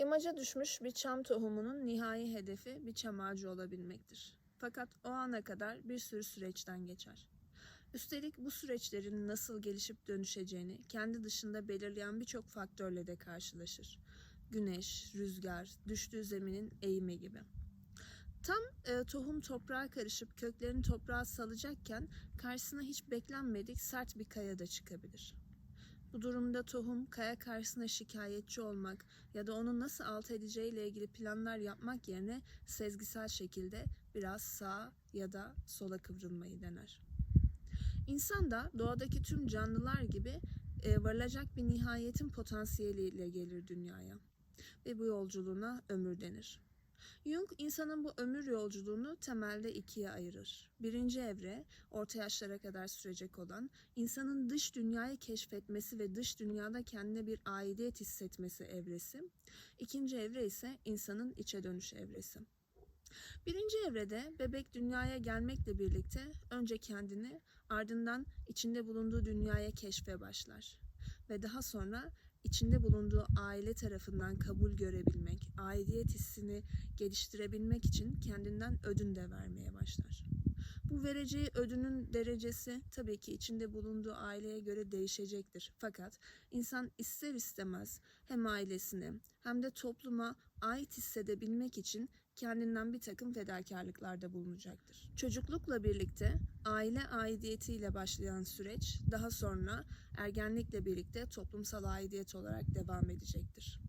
İmaca düşmüş bir çam tohumunun nihai hedefi bir çam ağacı olabilmektir. Fakat o ana kadar bir sürü süreçten geçer. Üstelik bu süreçlerin nasıl gelişip dönüşeceğini kendi dışında belirleyen birçok faktörle de karşılaşır. Güneş, rüzgar, düştüğü zeminin eğimi gibi. Tam e, tohum toprağa karışıp köklerini toprağa salacakken karşısına hiç beklenmedik sert bir kaya da çıkabilir. Bu durumda tohum kaya karşısına şikayetçi olmak ya da onu nasıl alt edeceğiyle ilgili planlar yapmak yerine sezgisel şekilde biraz sağa ya da sola kıvrılmayı dener. İnsan da doğadaki tüm canlılar gibi e, varılacak bir nihayetin potansiyeliyle gelir dünyaya ve bu yolculuğuna ömür denir. Jung insanın bu ömür yolculuğunu temelde ikiye ayırır. Birinci evre, orta yaşlara kadar sürecek olan, insanın dış dünyayı keşfetmesi ve dış dünyada kendine bir aidiyet hissetmesi evresi. İkinci evre ise insanın içe dönüş evresi. Birinci evrede bebek dünyaya gelmekle birlikte önce kendini ardından içinde bulunduğu dünyaya keşfe başlar. Ve daha sonra içinde bulunduğu aile tarafından kabul görebilmek, aidiyet hissini geliştirebilmek için kendinden ödün de vermeye başlar. Bu vereceği ödünün derecesi tabii ki içinde bulunduğu aileye göre değişecektir. Fakat insan ister istemez hem ailesine hem de topluma ait hissedebilmek için kendinden bir takım fedakarlıklarda bulunacaktır. Çocuklukla birlikte aile aidiyetiyle başlayan süreç daha sonra ergenlikle birlikte toplumsal aidiyet olarak devam edecektir.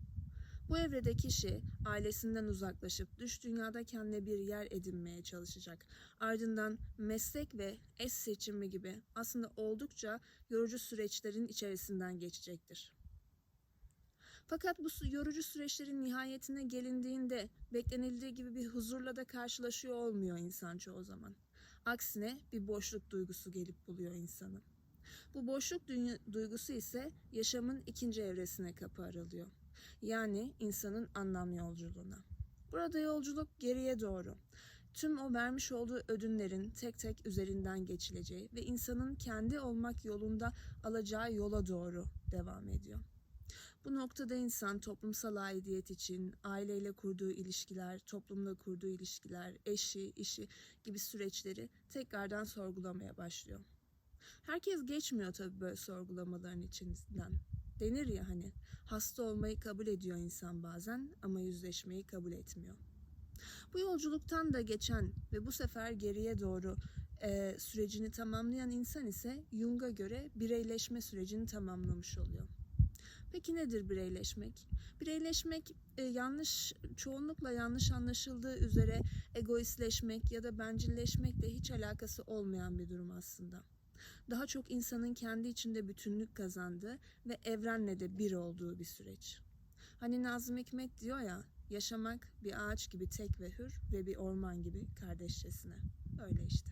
Bu evrede kişi ailesinden uzaklaşıp dış dünyada kendine bir yer edinmeye çalışacak. Ardından meslek ve eş seçimi gibi aslında oldukça yorucu süreçlerin içerisinden geçecektir. Fakat bu yorucu süreçlerin nihayetine gelindiğinde beklenildiği gibi bir huzurla da karşılaşıyor olmuyor insan çoğu zaman. Aksine bir boşluk duygusu gelip buluyor insanı. Bu boşluk duygusu ise yaşamın ikinci evresine kapı aralıyor. Yani insanın anlam yolculuğuna. Burada yolculuk geriye doğru. Tüm o vermiş olduğu ödünlerin tek tek üzerinden geçileceği ve insanın kendi olmak yolunda alacağı yola doğru devam ediyor. Bu noktada insan toplumsal aidiyet için aileyle kurduğu ilişkiler, toplumla kurduğu ilişkiler, eşi, işi gibi süreçleri tekrardan sorgulamaya başlıyor. Herkes geçmiyor tabii böyle sorgulamaların içinden. Denir ya hani hasta olmayı kabul ediyor insan bazen ama yüzleşmeyi kabul etmiyor. Bu yolculuktan da geçen ve bu sefer geriye doğru e, sürecini tamamlayan insan ise Jung'a göre bireyleşme sürecini tamamlamış oluyor. Peki nedir bireyleşmek? Bireyleşmek e, yanlış çoğunlukla yanlış anlaşıldığı üzere egoistleşmek ya da bencilleşmekle hiç alakası olmayan bir durum aslında. Daha çok insanın kendi içinde bütünlük kazandığı ve evrenle de bir olduğu bir süreç. Hani Nazım Hikmet diyor ya, yaşamak bir ağaç gibi tek ve hür ve bir orman gibi kardeşçesine. Öyle işte.